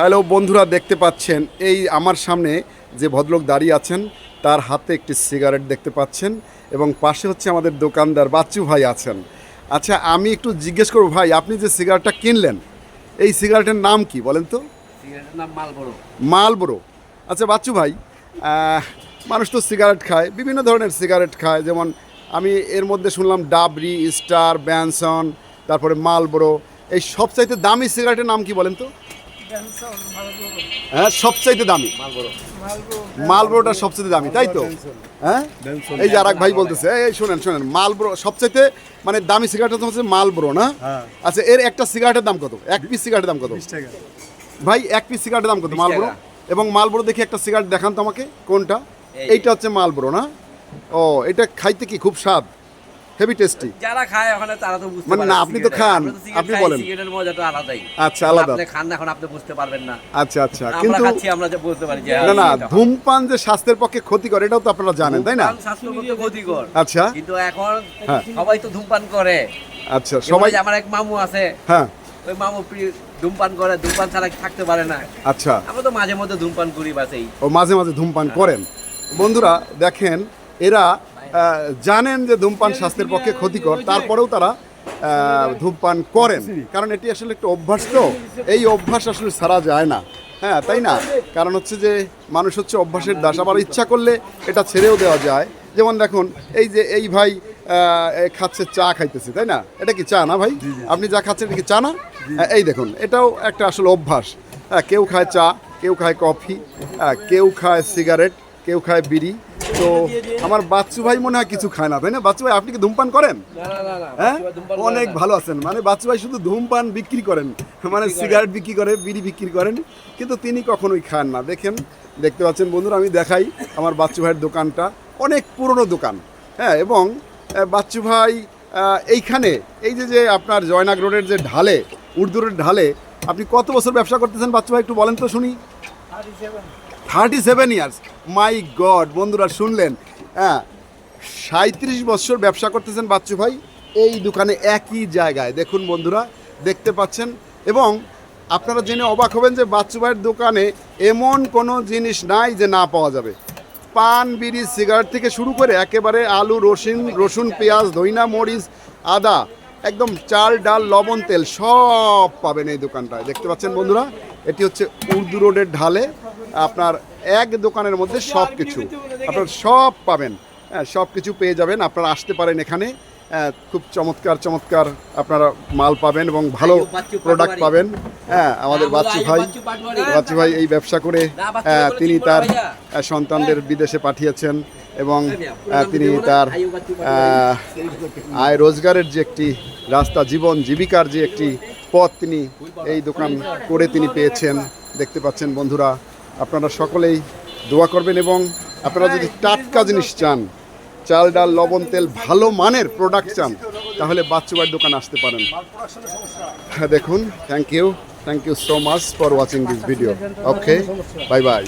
Hello বন্ধুরা দেখতে পাচ্ছেন এই আমার সামনে যে ভদ্রলোক দাঁড়িয়ে আছেন তার হাতে একটি সিগারেট দেখতে পাচ্ছেন এবং পাশে হচ্ছে আমাদের দোকানদার বাচ্চু ভাই আছেন। আচ্ছা আমি একটু জিজ্ঞেস করব ভাই আপনি যে সিগারেটটা কিনলেন এই সিগারেটের নাম কি বলেন তো? সিগারেটের নাম মালবড়ো মালবরো। আচ্ছা বাচ্চু ভাই মানুষ তো সিগারেট খায় বিভিন্ন ধরনের সিগারেট খায় যেমন আমি এর মধ্যে শুনলাম ডাবরি স্টার ব্যানসন তারপরে মালবরো এই সবচাইতে দামি সিগারেটের নাম কি বলেন তো? হ্যাঁ সবচাইতে দামি। মালব্রোটা সবচেয়ে দামি তাই তো? হ্যাঁ? এই যে আরেক ভাই বলতেছে এই, শোনেন শোনেন মালব্রো সবচাইতে মানে দামি সিগারেটের হচ্ছে মালব্রো না? হ্যাঁ। আচ্ছা এর একটা সিগারেটের দাম কত? এক পিস সিগারেটের দাম কত? ভাই এক পিস সিগারেটের দাম কত? 20 মালব্রো। এবং মালব্রো দেখি একটা সিগারেট দেখান তো আমাকে কোনটা? এইটা হচ্ছে মালব্রো না? ও এটা খাইতে কি খুব স্বাদ? হেভি টেস্টি যারা খায় ওখানে তারা তো বুঝতে মানে না, আপনি তো খান, আপনি বলেন। সিগারেটের মজাটা আলাদাই। আচ্ছা, আলাদা। আপনি খান না এখন আপনি বুঝতে পারবেন না। আচ্ছা আচ্ছা আমরা খাচ্ছি আমরা যে বুঝতে পারি যে না না ধূমপান যে স্বাস্থ্যের পক্ষে ক্ষতিকর এটাও তো আপনারা জানেন তাই না? স্বাস্থ্যের পক্ষে ক্ষতিকর। আচ্ছা। কিন্তু এখন হ্যাঁ। সবাই তো ধূমপান করে। আচ্ছা সবাই আমার এক মামু আছে হ্যাঁ। ওই মামু ধূমপান করে ধূমপান ছাড়া থাকতে পারে না। আচ্ছা। আমরা তো মাঝে মধ্যে ধূমপান করি বাস এই ও মাঝে মাঝে ধূমপান করেন। বন্ধুরা দেখেন এরা জানেন যে ধূমপান স্বাস্থ্যের পক্ষে ক্ষতিকর তারপরেও তারা ধূমপান করেন। কারণ এটি আসলে একটা অভ্যাস তো এই অভ্যাস আসলে সারা যায় না। হ্যাঁ তাই না? কারণ হচ্ছে যে মানুষ হচ্ছে অভ্যাসের দাস আবার ইচ্ছা করলে এটা ছেড়েও দেওয়া যায়। যেমন দেখুন এই যে এই ভাই খাচ্ছে চা খাইতেছে তাই না? এটা কি চা না ভাই? আপনি যা খাচ্ছেন এটা কি চা না? হ্যাঁ, এই দেখুন এটাও একটা আসলে অভ্যাস। হ্যাঁ কেউ খায় চা কেউ খায় কফি হ্যাঁ, কেউ খায় সিগারেট কেউ খায় বিড়ি তো আমার বাচ্চু ভাই মনে হয় কিছু খায় না তাই না? বাচ্চু ভাই আপনি কি ধূমপান করেন? হ্যাঁ? অনেক ভালো আছেন। মানে বাচ্চু ভাই শুধু ধূমপান বিক্রি করেন মানে সিগারেট বিক্রি করে বিড়ি বিক্রি করেন কিন্তু তিনি কখনোই খান না। দেখেন দেখতে পাচ্ছেন বন্ধুরা আমি দেখাই আমার বাচ্চু ভাইয়ের দোকানটা। অনেক পুরনো দোকান হ্যাঁ? এবং বাচ্চু ভাই এইখানে এই যে যে আপনার জয়নাগ রোডের যে ঢালে উর্দুরের ঢালে আপনি কত বছর ব্যবসা করতেছেন বাচ্চু ভাই একটু বলেন তো শুনি। Thirty seven years my god বন্ধুরা শুনলেন? হ্যাঁ সাঁত্রিশ বছর ব্যবসা করতেছেন বাচ্চু ভাই, এই দোকানে একই জায়গায়। দেখুন বন্ধুরা, দেখতে পাচ্ছেন? এবং আপনারা জেনে অবাক হবেন যে বাচ্চু ভাইয়ের দোকানে এমন কোনো জিনিস নাই যে না পাওয়া যাবে। পান, বিড়ি, সিগারেট থেকে শুরু করে একেবারে আলু, রসুন রসুন, পেঁয়াজ, ধইনা, মরিচ, আদা, একদম চাল, ডাল, লবণ, তেল সব পাবেন এই দোকানটায়। দেখতে পাচ্ছেন বন্ধুরা? এটি হচ্ছে উর্দু রোডের ঢালে। আপনার এক দোকানের মধ্যে সব কিছু আপনার সব পাবেন। হ্যাঁ সব কিছু পেয়ে যাবেন। আপনারা আসতে পারেন এখানে। হ্যাঁ, খুব চমৎকার চমৎকার আপনারা মাল পাবেন এবং ভালো প্রোডাক্ট পাবেন। হ্যাঁ আমাদের বাচ্চু ভাই। বাচ্চু ভাই এই ব্যবসা করে আহ, তিনি তার সন্তানদের বিদেশে পাঠিয়েছেন এবং তিনি তার আয় রোজগারের যে একটি রাস্তা জীবন জীবিকার যে একটি পথ তিনি এই দোকান করে তিনি পেয়েছেন। দেখতে পাচ্ছেন বন্ধুরা আপনারা সকলেই দোয়া করবেন এবং আপনারা যদি টাটকা জিনিস চান চাল ডাল লবণ তেল ভালো মানের প্রোডাক্ট চান তাহলে বাচ্চুবার দোকান আসতে পারেন। হ্যাঁ দেখুন thank you thank you so much for watching this video okay bye bye